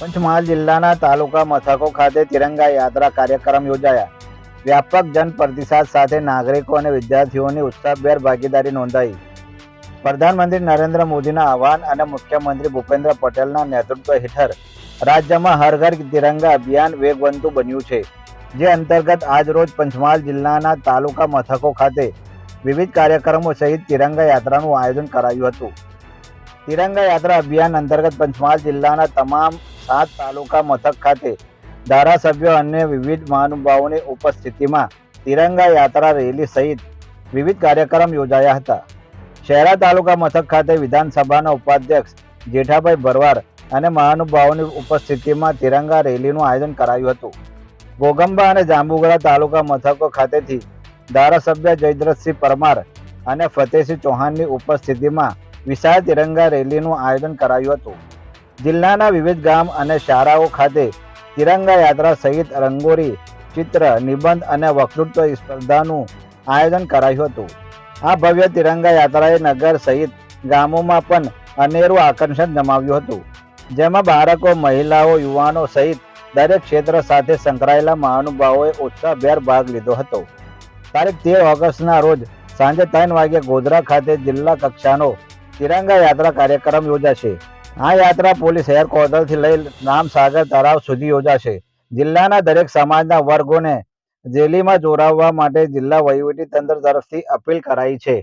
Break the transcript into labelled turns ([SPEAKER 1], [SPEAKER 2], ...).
[SPEAKER 1] પંચમહાલ જિલ્લાના તાલુકા મથકો ખાતે તિરંગા યાત્રા કાર્યક્રમ યોજાયા. વ્યાપક જન પ્રતિસાદ સાથે નાગરિકો અને વિદ્યાર્થીઓની ઉત્સાહભેર ભાગીદારી નોંધાઈ. પ્રધાનમંત્રી નરેન્દ્ર મોદીના આહવાન અને મુખ્યમંત્રી ભૂપેન્દ્ર પટેલના નેતૃત્વ હેઠળ રાજ્યમાં હર ઘર તિરંગા અભિયાન વેગવંતુ બન્યું છે, જે અંતર્ગત આજરોજ પંચમહાલ જિલ્લાના તાલુકા મથકો ખાતે વિવિધ કાર્યક્રમો સહિત તિરંગા યાત્રાનું આયોજન કરાયું હતું. તિરંગા યાત્રા અભિયાન અંતર્ગત પંચમહાલ જિલ્લાના તમામ સાત તાલુકા મથક ખાતે ધારાસભ્યો અને વિવિધ મહાનુભાવોની ઉપસ્થિતિમાં તિરંગા યાત્રા રેલી સહિત વિવિધ કાર્યક્રમ યોજાયા હતા. શહેરા તાલુકા મથક ખાતે વિધાનસભાના ઉપાધ્યક્ષ જેઠાભાઈ ભરવાડ અને મહાનુભાવોની ઉપસ્થિતિમાં તિરંગા રેલીનું આયોજન કરાયું હતું. ગોગંબા અને જાંબુગડા તાલુકા મથકો ખાતેથી ધારાસભ્ય જયદ્રથસિંહ પરમાર અને ફતેહસિંહ ચૌહાણની ઉપસ્થિતિમાં વિશાળ તિરંગા રેલીનું આયોજન કરાયું હતું. જિલ્લાના વિવિધ ગામ અને શાળાઓ ખાતે તિરંગા યાત્રા સહિત રંગોળી, ચિત્ર, નિબંધ અને વક્તૃત્વ સ્પર્ધાનું આયોજન કરાયું હતું. આ ભવ્ય તિરંગા યાત્રાએ નગર સહિત ગામોમાં પણ અનેરું આકર્ષણ જમાવ્યું હતું. જેમાં બાળકો, મહિલાઓ, યુવાનો સહિત દરેક ક્ષેત્ર સાથે સંકળાયેલા મહાનુભાવોએ ઉત્સાહભેર ભાગ લીધો હતો. તારીખ તેર ઓગસ્ટના રોજ સાંજે ત્રણ વાગે ગોધરા ખાતે જિલ્લા કક્ષાનો તિરંગા યાત્રા કાર્યક્રમ યોજાશે. આ યાત્રા પોલીસ હેડક્વાર્ટરથી લઈ રામસાગર તળાવ સુધી યોજાશે. જિલ્લાના દરેક સમાજના વર્ગોને રેલીમાં જોડાવવા માટે જિલ્લા વહીવટી તંત્ર તરફથી અપીલ કરાઈ છે.